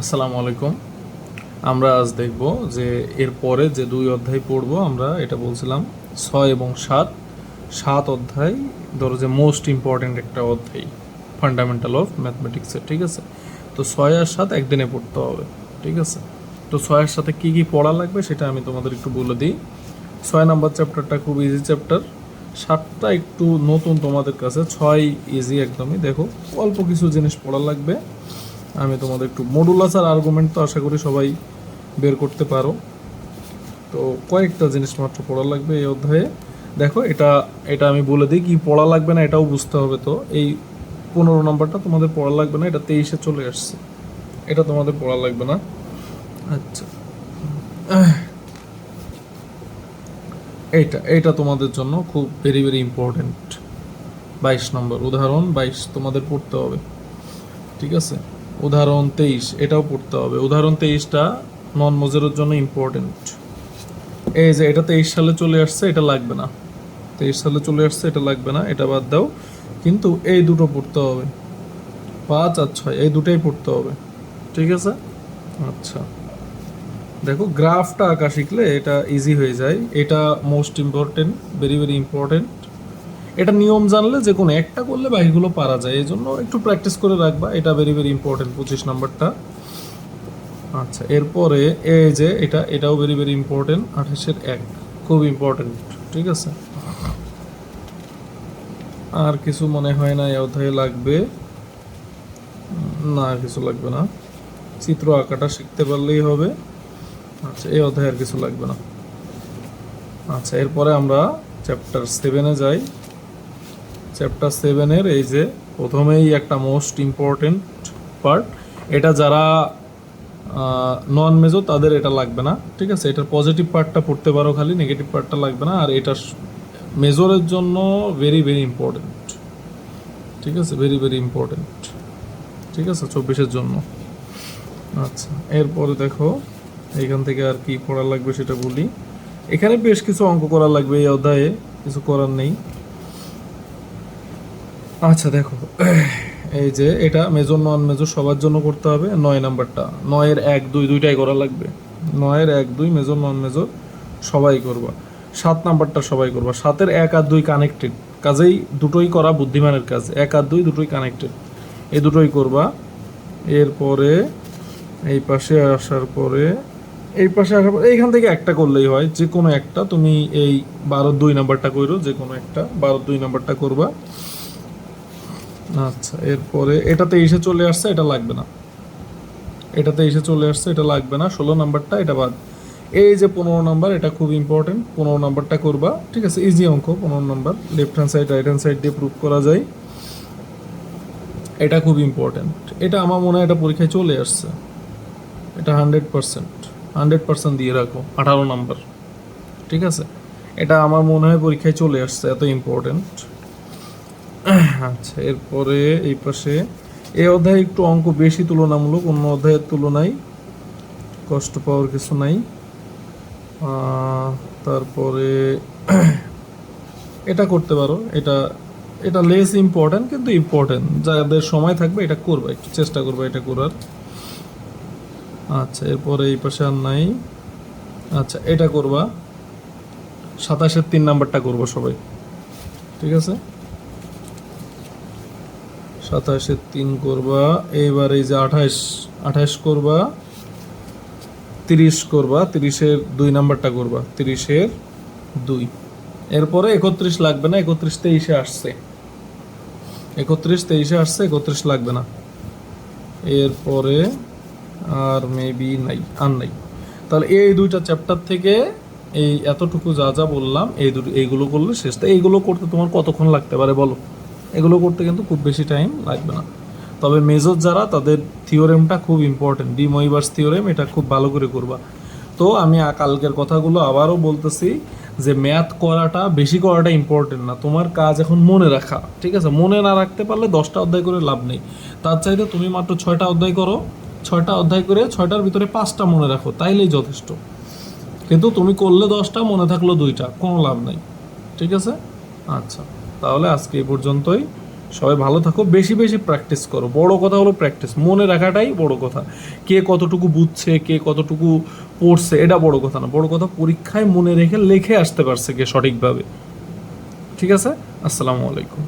আসসালামু আলাইকুম। আমরা আজ দেখব যে এর পরে যে দুই অধ্যায় পড়ব, আমরা এটা বলছিলাম ছয় এবং সাত। সাত অধ্যায় ধরো যে মোস্ট ইম্পর্ট্যান্ট একটা অধ্যায় ফান্ডামেন্টাল অফ ম্যাথমেটিক্সের ঠিক আছে? তো ছয় আর সাত একদিনে পড়তে হবে, ঠিক আছে? তো ছয়ের সাথে কি কি পড়া লাগবে সেটা আমি তোমাদের একটু বলে দিই। ছয় নাম্বার চ্যাপ্টারটা খুব ইজি চ্যাপ্টার সাতটা একটু নতুন তোমাদের কাছে, ছয় ইজি একদমই। দেখো, অল্প কিছু জিনিস পড়া লাগবে। আমি তোমাদের একটু মডুলাস আর আর্গুমেন্ট তো আশা করি সবাই বের করতে পারো। তো কয়েকটা জিনিস মাত্র পড়া লাগবে এই অধ্যায়ে। দেখো, এটা এটা আমি বলে দিই, কি পড়া লাগবে না এটাও বুঝতে হবে তো। এই পনেরো নম্বরটা তোমাদের পড়া লাগবে না, এটা তেইশে চলে আসছে। এটা তোমাদের পড়া লাগবে না। আচ্ছা। এইটা এইটা তোমাদের জন্য খুব ভেরি ভেরি ইম্পর্টেন্ট বাইশ নম্বর, উদাহরণ বাইশ তোমাদের পড়তে হবে। ঠিক আছে? উদাহরণ তেইশ, এটাও পড়তে হবে। উদাহরণ তেইশটা নন মজেরের জন্য ইম্পর্টেন্ট এই যে, এটা তেইশ সালে চলে আসছে, এটা লাগবে না। তেইশ সালে চলে আসছে, এটা লাগবে না, এটা বাদ দাও। কিন্তু এই দুটো পড়তে হবে। পাঁচ আর ছয়, এই দুটোই পড়তে হবে। ঠিক আছে? আচ্ছা। দেখো, গ্রাফটা আঁকা শিখলে এটা ইজি হয়ে যায়। এটা most important very very important এটা নিয়ম জানলে যে কোনো একটা করলে বাকিগুলো পারা যায়। এই জন্য একটু প্র্যাকটিস করে রাখবা। এটা ভেরি ভেরি ইম্পর্টেন্ট পঁচিশ নাম্বারটা। আচ্ছা এরপরে এই যে এটা, এটাও ভেরি ভেরি ইম্পর্টেন্ট আঠাশের এক, খুব ইম্পর্টেন্ট ঠিক আছে? আর কিছু মনে হয় না, এই অধ্যায়ে লাগবে। না কিছু লাগবে না। চিত্র আঁকাটা শিখতে পারলেই হবে। আচ্ছা এই অধ্যায়ে আর কিছু লাগবে না। আচ্ছা এরপরে আমরা চ্যাপ্টার সেভেনে যাই। চ্যাপ্টার সেভেনের এই যে প্রথমেই একটা মোস্ট ইম্পর্টেন্ট পার্ট এটা যারা নন মেজো তাদের এটা লাগবে না, ঠিক আছে? এটার পজিটিভ পার্টটা পড়তে পারো খালি নেগেটিভ পার্টটা লাগবে না, আর এটা মেজরের জন্য ভেরি ভেরি ইম্পর্টেন্ট ঠিক আছে? ভেরি ভেরি ইম্পর্টেন্ট ঠিক আছে? চব্বিশের জন্য। আচ্ছা এরপরে দেখো এইখান থেকে আর কি পড়া লাগবে সেটা বলি। এখানে বেশ কিছু অঙ্ক করা লাগবে এই অধ্যায়ে, কিছু করার নেই। আচ্ছা দেখো। এই যে এটা মেজর নন মেজর সবার জন্য করতে হবে। নয় নাম্বারটা। নয়ের এক, দুই, দুইটাই করা লাগবে। নয়ের এক, দুই মেজর নন মেজর সবাই করবা। সাত নাম্বারটা সবাই করবা। সাতের এক আর দুই কানেক্টেড কাজেই দুটোই করা বুদ্ধিমানের কাজ। এক আর দুই, দুটোই কানেক্টেড এই দুটোই করবা। এরপরে এই পাশে আসার পরে, এই পাশে আসার পরে, এইখান থেকে একটা করলেই হয়। যে কোনো একটা তুমি এই বারো দুই নাম্বারটা করো যে কোনো একটা বারো দুই নাম্বারটা করবা। আচ্ছা এরপরে এটাতে এসে চলে আসছে, এটা লাগবে না। এটাতে এসে চলে আসছে, এটা লাগবে না। ষোলো নাম্বারটা, এটা বাদ। এই যে পনেরো নাম্বার, এটা খুব ইম্পর্টেন্ট পনেরো নাম্বারটা করবা। ঠিক আছে ইজি অঙ্ক, পনেরো number. Left hand side right hand side দিয়ে প্রুভ করা যায়। এটা খুব ইম্পর্টেন্ট এটা আমার মনে হয় এটা পরীক্ষায় চলে আসছে। এটা হান্ড্রেড পার্সেন্ট হান্ড্রেড পার্সেন্ট দিয়ে রাখো, আঠারো নাম্বার। ঠিক আছে? এটা আমার মনে হয় পরীক্ষায় চলে আসছে, এত ইম্পর্টেন্ট আচ্ছা এরপরে এই পাশে। এই অধ্যায়ে একটু অঙ্ক বেশি তুলনামূলক, অন্য অধ্যায়ের তুলনায় কষ্ট পাওয়ার কিছু নাই। তারপরে এটা করতে পারো। এটা এটা লেস ইম্পর্ট্যান্ট কিন্তু ইম্পর্ট্যান্ট যাদের সময় থাকবে এটা করবে, একটু চেষ্টা করবে এটা করার। আচ্ছা এরপরে এই পাশে আর নাই। আচ্ছা এটা করবা। সাতাশের তিন নাম্বারটা করব সবাই। ঠিক আছে? সাতাশের তিন করবা, এবার এই যে আঠাশ আঠাশ করবা, তিরিশ করবা, তিরিশের দুই নাম্বারটা করবা, তিরিশের দুই। এরপরে একত্রিশ লাগবে না, একত্রিশ তেইশে আসছে। একত্রিশ তেইশে আসছে, একত্রিশ লাগবে না। এরপরে আর মেবি নাই, আর নাই। তাহলে এই দুইটা চ্যাপ্টার থেকে এই এতটুকু যা যা বললাম, এই দুটো, এইগুলো করলে শেষটা এইগুলো করতে তোমার কতক্ষণ লাগতে পারে বলো? এগুলো করতে কিন্তু খুব বেশি টাইম লাগবে না। তবে মেজর যারা, তাদের থিওরেমটা খুব ইম্পর্টেন্ট ডি মহিবার্স থিওরেম এটা খুব ভালো করে করবা। তো আমি কালকের কথাগুলো আবারও বলতেছি যে ম্যাথ করাটা, বেশি করাটা ইম্পর্টেন্ট না। তোমার কাজ এখন মনে রাখা, ঠিক আছে? মনে না রাখতে পারলে দশটা অধ্যায় করে লাভ নেই। তার চাইতে তুমি মাত্র ছয়টা অধ্যায় করো। ছয়টা অধ্যায় করে ছয়টার ভিতরে পাঁচটা মনে রাখো, তাইলেই যথেষ্ট। কিন্তু তুমি করলে দশটা, মনে থাকল দুইটা, কোনো লাভ নাই। ঠিক আছে? আচ্ছা। তাহলে আজকে এই পর্যন্তই। সবাই ভালো থাকো, বেশি বেশি প্র্যাকটিস করো। বড় কথা হলো প্র্যাকটিস মনে রাখাটাই বড় কথা। কে কতটুকু বুঝছে, কে কতটুকু পড়ছে, এটা বড় কথা না। বড় কথা পরীক্ষায় মনে রেখে লেখে আসতে পারছে কে সঠিকভাবে। ঠিক আছে? আসসালামু আলাইকুম।